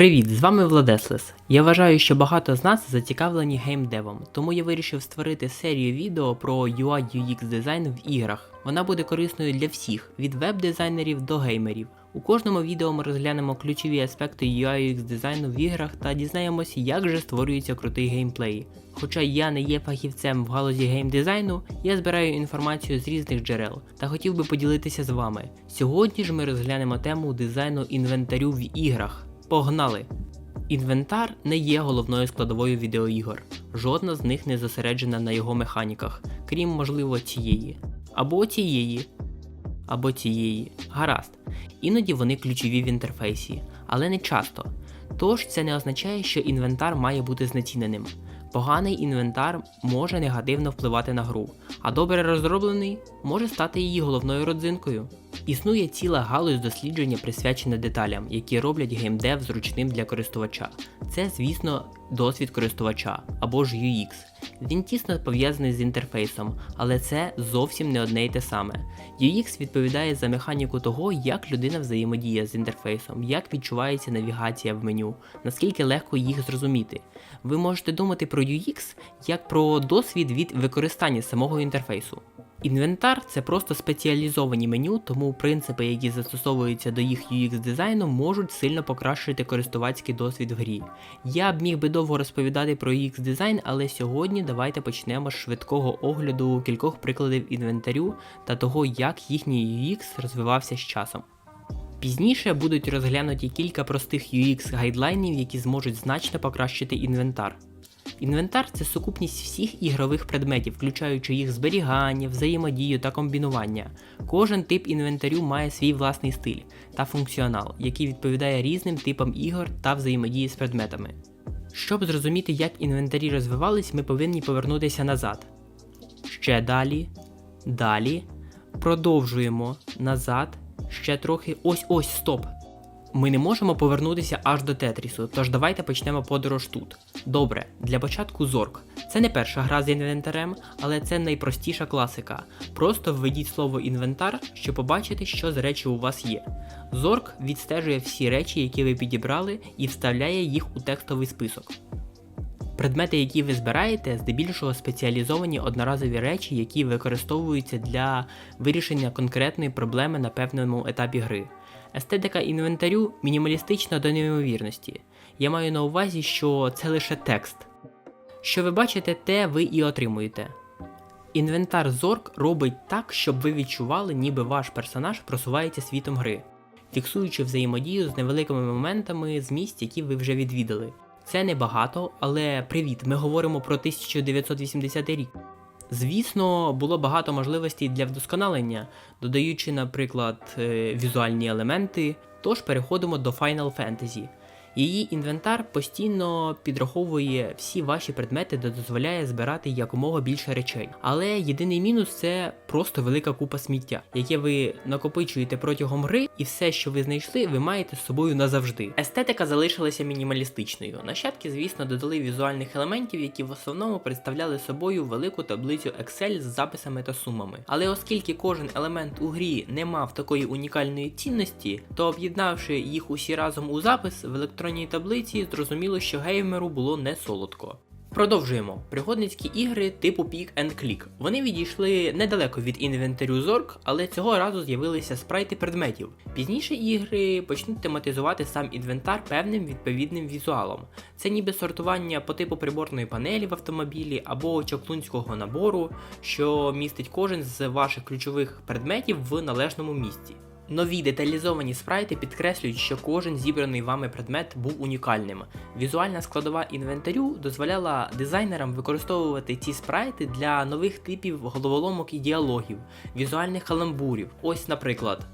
Привіт, з вами Владеслес. Я вважаю, що багато з нас зацікавлені геймдевом, тому я вирішив створити серію відео про UI UX дизайн в іграх. Вона буде корисною для всіх, від веб-дизайнерів до геймерів. У кожному відео ми розглянемо ключові аспекти UI UX дизайну в іграх та дізнаємося, як же створюється крутий геймплей. Хоча я не є фахівцем в галузі геймдизайну, я збираю інформацію з різних джерел та хотів би поділитися з вами. Сьогодні ж ми розглянемо тему дизайну інвентарю в іграх. Погнали! Інвентар не є головною складовою відеоігор. Жодна з них не зосереджена на його механіках, крім, можливо, цієї. Або цієї. Або цієї. Гаразд. Іноді вони ключові в інтерфейсі, але не часто. Тож це не означає, що інвентар має бути знеціненим. Поганий інвентар може негативно впливати на гру, а добре розроблений може стати її головною родзинкою. Існує ціла галузь дослідження присвячена деталям, які роблять геймдев зручним для користувача. Це, звісно, досвід користувача або ж UX. Він тісно пов'язаний з інтерфейсом, але це зовсім не одне й те саме. UX відповідає за механіку того, як людина взаємодіє з інтерфейсом, як відчувається навігація в меню, наскільки легко їх зрозуміти. Ви можете думати про UX як про досвід від використання самого інтерфейсу. Інвентар це просто спеціалізовані меню, тому принципи, які застосовуються до їх UX дизайну, можуть сильно покращити користувацький досвід в грі. Я б міг би довго розповідати про UX дизайн, але сьогодні давайте почнемо з швидкого огляду кількох прикладів інвентарю та того, як їхній UX розвивався з часом. Пізніше будуть розглянуті кілька простих UX гайдлайнів, які зможуть значно покращити інвентар. Інвентар це сукупність всіх ігрових предметів, включаючи їх зберігання, взаємодію та комбінування. Кожен тип інвентарю має свій власний стиль та функціонал, який відповідає різним типам ігор та взаємодії з предметами. Щоб зрозуміти, як інвентарі розвивались, ми повинні повернутися назад. Ще далі, далі. Продовжуємо назад, ще трохи. Ось ось, стоп. Ми не можемо повернутися аж до Тетрісу, тож давайте почнемо подорож тут. Добре, для початку Зорк. Це не перша гра з інвентарем, але це найпростіша класика. Просто введіть слово інвентар, щоб побачити, що з речі у вас є. Зорк відстежує всі речі, які ви підібрали, і вставляє їх у текстовий список. Предмети, які ви збираєте, здебільшого спеціалізовані одноразові речі, які використовуються для вирішення конкретної проблеми на певному етапі гри. Естетика інвентарю мінімалістична до неймовірності. Я маю на увазі, що це лише текст. Що ви бачите, те ви і отримуєте. Інвентар Зорк робить так, щоб ви відчували, ніби ваш персонаж просувається світом гри, фіксуючи взаємодію з невеликими моментами з місць, які ви вже відвідали. Це небагато, але привіт, ми говоримо про 1980 рік. Звісно, було багато можливостей для вдосконалення, додаючи, наприклад, е, візуальні елементи. Тож переходимо до Final Fantasy. Її інвентар постійно підраховує всі ваші предмети та дозволяє збирати якомога більше речей. Але єдиний мінус це просто велика купа сміття, яке ви накопичуєте протягом гри, і все, що ви знайшли, ви маєте з собою назавжди. Естетика залишилася мінімалістичною. Нащадки, звісно, додали візуальних елементів, які в основному представляли собою велику таблицю Excel з записами та сумами. Але оскільки кожен елемент у грі не мав такої унікальної цінності, то об'єднавши їх усі разом у запис в електронній таблиці, зрозуміло, що геймеру було не солодко. Продовжуємо. Пригодницькі ігри типу Pick and Click. Вони відійшли недалеко від інвентарю Zork, але цього разу з'явилися спрайти предметів. Пізніше ігри почнуть тематизувати сам інвентар певним відповідним візуалом. Це ніби сортування по типу приборної панелі в автомобілі або чаклунського набору, що містить кожен з ваших ключових предметів в належному місці. Нові деталізовані спрайти підкреслюють, що кожен зібраний вами предмет був унікальним. Візуальна складова інвентарю дозволяла дизайнерам використовувати ці спрайти для нових типів головоломок і діалогів, візуальних каламбурів. Ось, наприклад,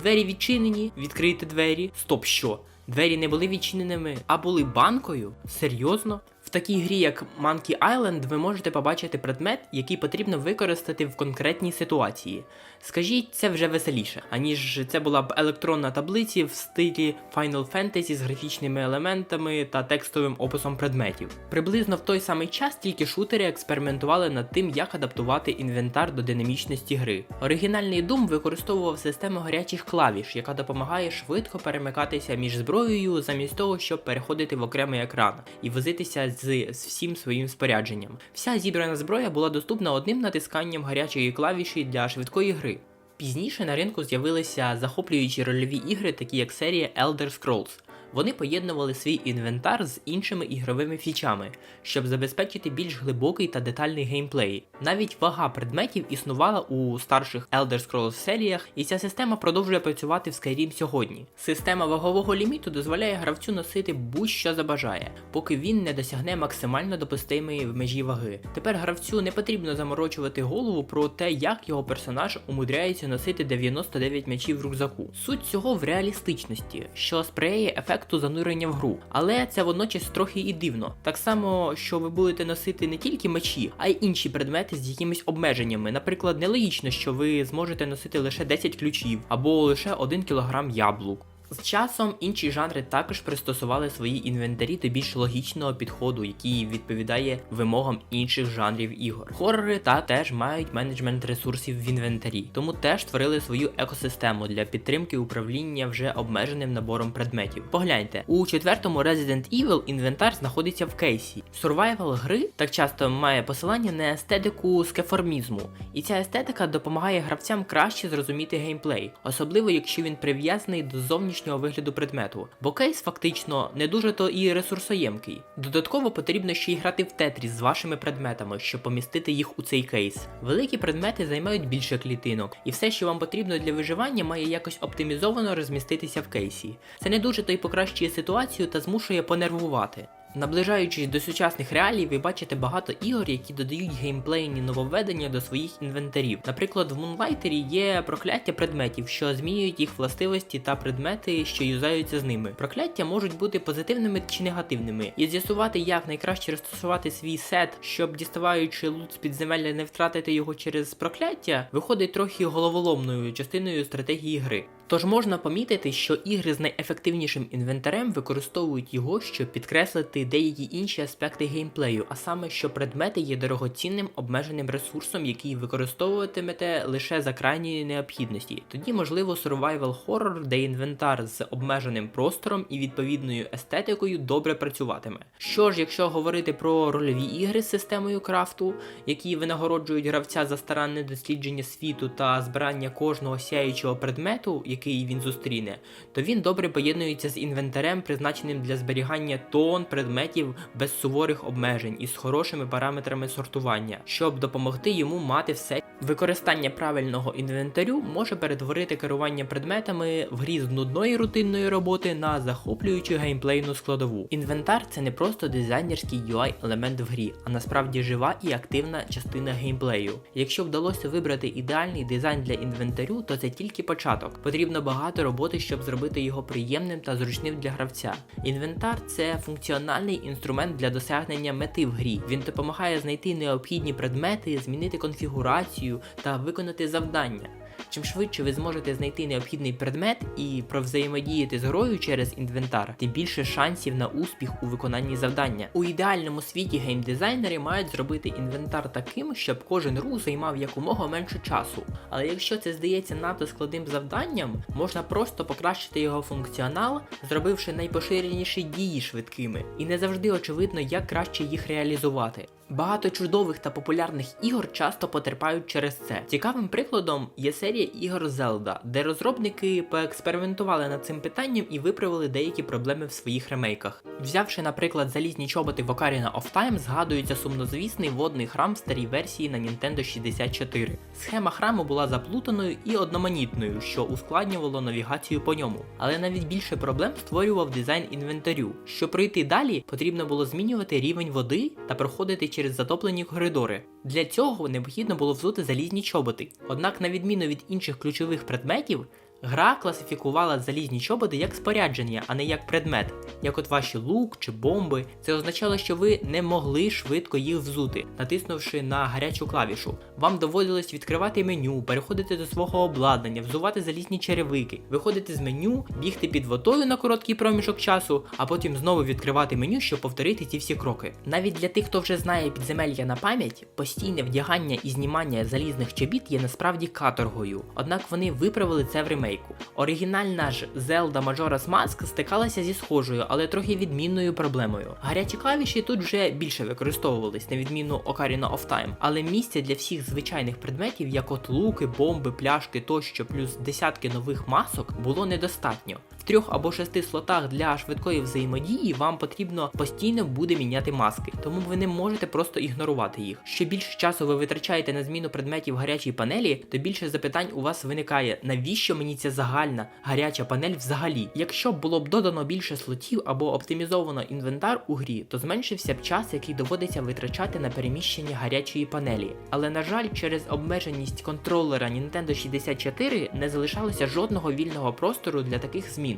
двері відчинені, відкрийте двері. Стоп, що? Двері не були відчиненими, а були банкою? Серйозно? Такій грі, як Monkey Island, ви можете побачити предмет, який потрібно використати в конкретній ситуації. Скажіть, це вже веселіше, аніж це була б електронна таблиці в стилі Final Fantasy з графічними елементами та текстовим описом предметів. Приблизно в той самий час тільки шутери експериментували над тим, як адаптувати інвентар до динамічності гри. Оригінальний Doom використовував систему гарячих клавіш, яка допомагає швидко перемикатися між зброєю замість того, щоб переходити в окремий екран і возитися з, з всім своїм спорядженням. Вся зібрана зброя була доступна одним натисканням гарячої клавіші для швидкої гри. Пізніше на ринку з'явилися захоплюючі рольові ігри, такі як серія Elder Scrolls. Вони поєднували свій інвентар з іншими ігровими фічами, щоб забезпечити більш глибокий та детальний геймплей. Навіть вага предметів існувала у старших Elder Scrolls серіях, і ця система продовжує працювати в Skyrim сьогодні. Система вагового ліміту дозволяє гравцю носити будь-що забажає, поки він не досягне максимально допустимої межі ваги. Тепер гравцю не потрібно заморочувати голову про те, як його персонаж умудряється носити 99 м'ячів в рюкзаку. Суть цього в реалістичності, що сприяє ефекту занурення в гру. Але це водночас трохи і дивно. Так само, що ви будете носити не тільки мечі, а й інші предмети з якимись обмеженнями. Наприклад, нелогічно, що ви зможете носити лише 10 ключів або лише 1 кг яблук. З часом інші жанри також пристосували свої інвентарі до більш логічного підходу, який відповідає вимогам інших жанрів ігор. Хорори та теж мають менеджмент ресурсів в інвентарі, тому теж створили свою екосистему для підтримки управління вже обмеженим набором предметів. Погляньте, у четвертому Resident Evil інвентар знаходиться в кейсі. Сурвайвал гри так часто має посилання на естетику скеформізму, і ця естетика допомагає гравцям краще зрозуміти геймплей, особливо якщо він прив'язаний до зовнішнього вигляду предмету, бо кейс фактично не дуже то і ресурсоємкий. Додатково потрібно ще й грати в тетріс з вашими предметами, щоб помістити їх у цей кейс. Великі предмети займають більше клітинок, і все, що вам потрібно для виживання, має якось оптимізовано розміститися в кейсі. Це не дуже то й покращує ситуацію та змушує понервувати. Наближаючись до сучасних реалій, ви бачите багато ігор, які додають геймплейні нововведення до своїх інвентарів. Наприклад, в Moonlighter є прокляття предметів, що змінюють їх властивості та предмети, що юзаються з ними. Прокляття можуть бути позитивними чи негативними, і з'ясувати, як найкраще розташувати свій сет, щоб діставаючи лут з підземелля не втратити його через прокляття, виходить трохи головоломною частиною стратегії гри. Тож можна помітити, що ігри з найефективнішим інвентарем використовують його, щоб підкреслити деякі інші аспекти геймплею, а саме, що предмети є дорогоцінним обмеженим ресурсом, який використовуватимете лише за крайньої необхідності. Тоді можливо survival horror, де інвентар з обмеженим простором і відповідною естетикою добре працюватиме. Що ж, якщо говорити про рольові ігри з системою крафту, які винагороджують гравця за старанне дослідження світу та збирання кожного сяючого предмету, який він зустріне, то він добре поєднується з інвентарем, призначеним для зберігання тон предметів без суворих обмежень і з хорошими параметрами сортування, щоб допомогти йому мати все. Використання правильного інвентарю може перетворити керування предметами в грі з нудної рутинної роботи на захоплюючу геймплейну складову. Інвентар це не просто дизайнерський UI елемент в грі, а насправді жива і активна частина геймплею. Якщо вдалося вибрати ідеальний дизайн для інвентарю, то це тільки початок. Потрібно багато роботи, щоб зробити його приємним та зручним для гравця. Інвентар це функціональний інструмент для досягнення мети в грі. Він допомагає знайти необхідні предмети, змінити конфігурацію та виконати завдання. Чим швидше ви зможете знайти необхідний предмет і провзаємодіяти з грою через інвентар, тим більше шансів на успіх у виконанні завдання. У ідеальному світі геймдизайнери мають зробити інвентар таким, щоб кожен рух займав якомога менше часу. Але якщо це здається надто складним завданням, можна просто покращити його функціонал, зробивши найпоширеніші дії швидкими, і не завжди очевидно, як краще їх реалізувати. Багато чудових та популярних ігор часто потерпають через це. Цікавим прикладом є серія ігор Zelda, де розробники поекспериментували над цим питанням і виправили деякі проблеми в своїх ремейках. Взявши, наприклад, залізні чоботи в Ocarina of Time, згадується сумнозвісний водний храм в старій версії на Nintendo 64. Схема храму була заплутаною і одноманітною, що ускладнювало навігацію по ньому. Але навіть більше проблем створював дизайн інвентарю. Щоб пройти далі, потрібно було змінювати рівень води та проходити через затоплені коридори. Для цього необхідно було взути залізні чоботи. Однак, на відміну від інших ключових предметів, гра класифікувала залізні чоботи як спорядження, а не як предмет. як от ваші лук чи бомби. Це означало, що ви не могли швидко їх взути, натиснувши на гарячу клавішу. Вам доводилось відкривати меню, переходити до свого обладнання, взувати залізні черевики, виходити з меню, бігти під водою на короткий проміжок часу, а потім знову відкривати меню, щоб повторити ці всі кроки. Навіть для тих, хто вже знає підземелля на пам'ять, постійне вдягання і знімання залізних чобіт є насправді каторгою. Однак вони виправили це в ремейку. Оригінальна ж Zelda Majora's Mask стикалася зі схожою, але трохи відмінною проблемою. Гарячі клавіші тут вже більше використовувались, на відміну Ocarina of Time, але місця для всіх звичайних предметів, як от луки, бомби, пляшки тощо, плюс десятки нових масок, було недостатньо. Трьох або шести слотах для швидкої взаємодії вам потрібно постійно буде міняти маски, тому ви не можете просто ігнорувати їх. Що більше часу ви витрачаєте на зміну предметів гарячій панелі, то більше запитань у вас виникає, навіщо мені ця загальна гаряча панель взагалі? Якщо було б додано більше слотів або оптимізовано інвентар у грі, то зменшився б час, який доводиться витрачати на переміщення гарячої панелі. Але на жаль, через обмеженість контролера Nintendo 64 не залишалося жодного вільного простору для таких змін.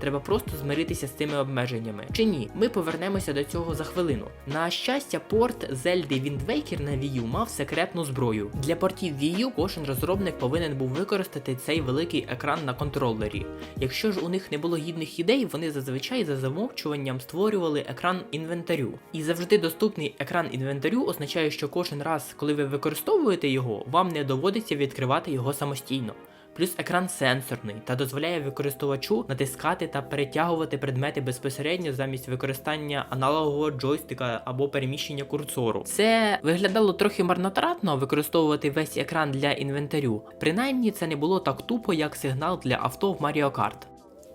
Треба просто змиритися з цими обмеженнями. Чи ні? Ми повернемося до цього за хвилину. На щастя, порт Wind Waker на Wii U мав секретну зброю. Для портів Wii U кожен розробник повинен був використати цей великий екран на контролері. Якщо ж у них не було гідних ідей, вони зазвичай за замовчуванням створювали екран інвентарю. І завжди доступний екран інвентарю означає, що кожен раз, коли ви використовуєте його, вам не доводиться відкривати його самостійно. Плюс екран сенсорний та дозволяє використовувачу натискати та перетягувати предмети безпосередньо замість використання аналогового джойстика або переміщення курсору. Це виглядало трохи марнотратно використовувати весь екран для інвентарю. Принаймні це не було так тупо, як сигнал для авто в Mario Kart.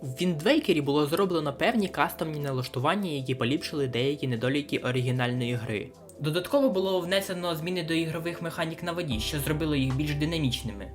В Waker було зроблено певні кастомні налаштування, які поліпшили деякі недоліки оригінальної гри. Додатково було внесено зміни до ігрових механік на воді, що зробило їх більш динамічними.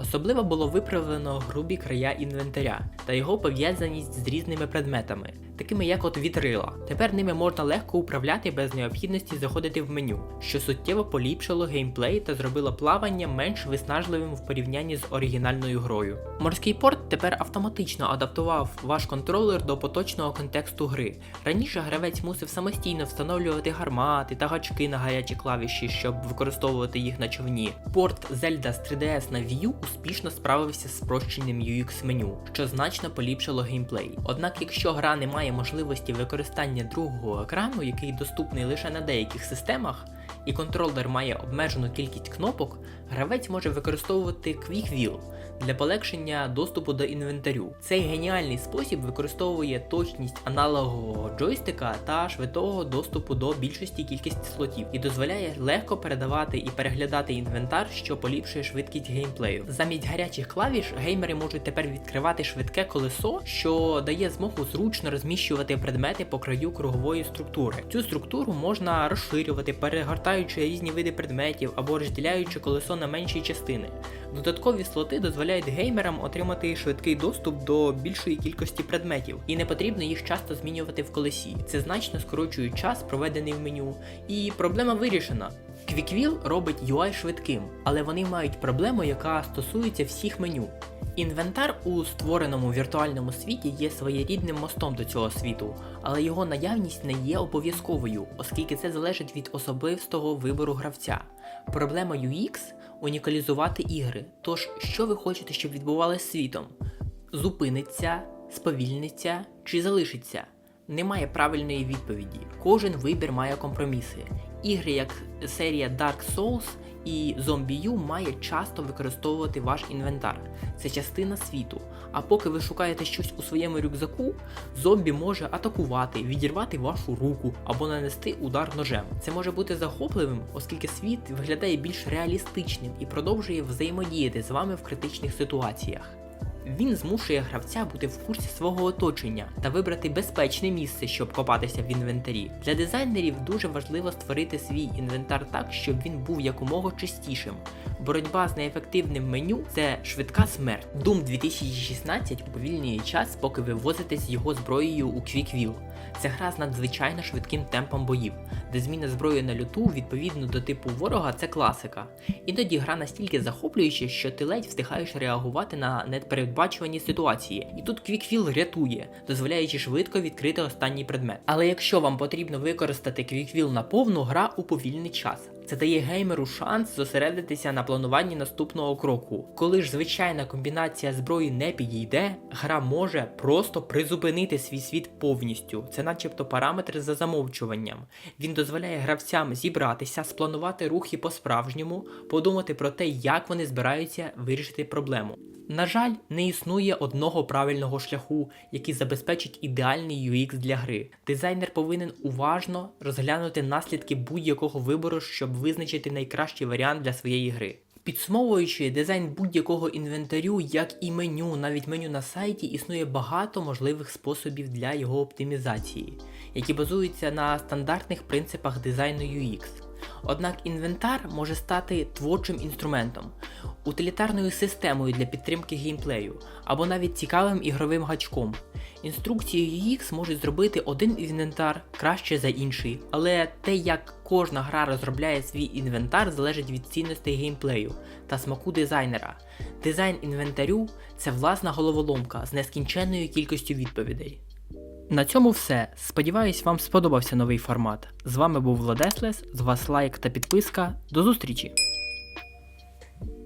Особливо було виправлено грубі края інвентаря та його пов'язаність з різними предметами, такими як от вітрила. Тепер ними можна легко управляти без необхідності заходити в меню, що суттєво поліпшило геймплей та зробило плавання менш виснажливим в порівнянні з оригінальною грою. Морський порт тепер автоматично адаптував ваш контролер до поточного контексту гри. Раніше гравець мусив самостійно встановлювати гармати та гачки на гарячі клавіші, щоб використовувати їх на човні. Порт Zelda з 3DS на Wii U успішно справився з спрощеним UX меню, що значно поліпшило геймплей. Однак, якщо гра не має можливості використання другого екрану, який доступний лише на деяких системах, і контролер має обмежену кількість кнопок, гравець може використовувати Quick Wheel для полегшення доступу до інвентарю. Цей геніальний спосіб використовує точність аналогового джойстика та швидкого доступу до більшості кількості слотів і дозволяє легко передавати і переглядати інвентар, що поліпшує швидкість геймплею. Замість гарячих клавіш геймери можуть тепер відкривати швидке колесо, що дає змогу зручно розміщувати предмети по краю кругової структури. Цю структуру можна розширювати, перегортаючи різні види предметів або розділяючи колесо на менші частини. Додаткові слоти дозволяють геймерам отримати швидкий доступ до більшої кількості предметів, і не потрібно їх часто змінювати в колесі. Це значно скорочує час, проведений в меню, і проблема вирішена. QuickWheel робить UI швидким, але вони мають проблему, яка стосується всіх меню. Інвентар у створеному віртуальному світі є своєрідним мостом до цього світу, але його наявність не є обов'язковою, оскільки це залежить від особистого вибору гравця. Проблема UX унікалізувати ігри. Тож, що ви хочете, щоб відбувалося світом? Зупиниться, сповільниться чи залишиться? Немає правильної відповіді. Кожен вибір має компроміси. Ігри, як серія Dark Souls і зомбію має часто використовувати ваш інвентар. Це частина світу. А поки ви шукаєте щось у своєму рюкзаку, зомбі може атакувати, відірвати вашу руку або нанести удар ножем. Це може бути захопливим, оскільки світ виглядає більш реалістичним і продовжує взаємодіяти з вами в критичних ситуаціях. Він змушує гравця бути в курсі свого оточення та вибрати безпечне місце, щоб копатися в інвентарі. Для дизайнерів дуже важливо створити свій інвентар так, щоб він був якомога чистішим. Боротьба з неефективним меню це швидка смерть. Doom 2016 уповільнює час, поки ви возитесь його зброєю у Quick Wheel. Це гра з надзвичайно швидким темпом боїв, де зміна зброї на люту відповідно до типу ворога це класика. Іноді гра настільки захоплююча, що ти ледь встигаєш реагувати на непередбачувані ситуації. І тут квікфіл рятує, дозволяючи швидко відкрити останній предмет. Але якщо вам потрібно використати квіквіл на повну, гра уповільнить час. Це дає геймеру шанс зосередитися на плануванні наступного кроку. Коли ж звичайна комбінація зброї не підійде, гра може просто призупинити свій світ повністю. Це начебто параметр за замовчуванням. Він дозволяє гравцям зібратися, спланувати рухи по-справжньому, подумати про те, як вони збираються вирішити проблему. На жаль, не існує одного правильного шляху, який забезпечить ідеальний UX для гри. Дизайнер повинен уважно розглянути наслідки будь-якого вибору, щоб визначити найкращий варіант для своєї гри. Підсумовуючи дизайн будь-якого інвентарю, як і меню, навіть меню на сайті, існує багато можливих способів для його оптимізації, які базуються на стандартних принципах дизайну UX. Однак інвентар може стати творчим інструментом, утилітарною системою для підтримки геймплею, або навіть цікавим ігровим гачком. Інструкції UX можуть зробити один інвентар краще за інший, але те, як кожна гра розробляє свій інвентар, залежить від цінностей геймплею та смаку дизайнера. Дизайн інвентарю це власна головоломка з нескінченною кількістю відповідей. На цьому все. Сподіваюсь, вам сподобався новий формат. З вами був Владеслес, з вас лайк та підписка. До зустрічі!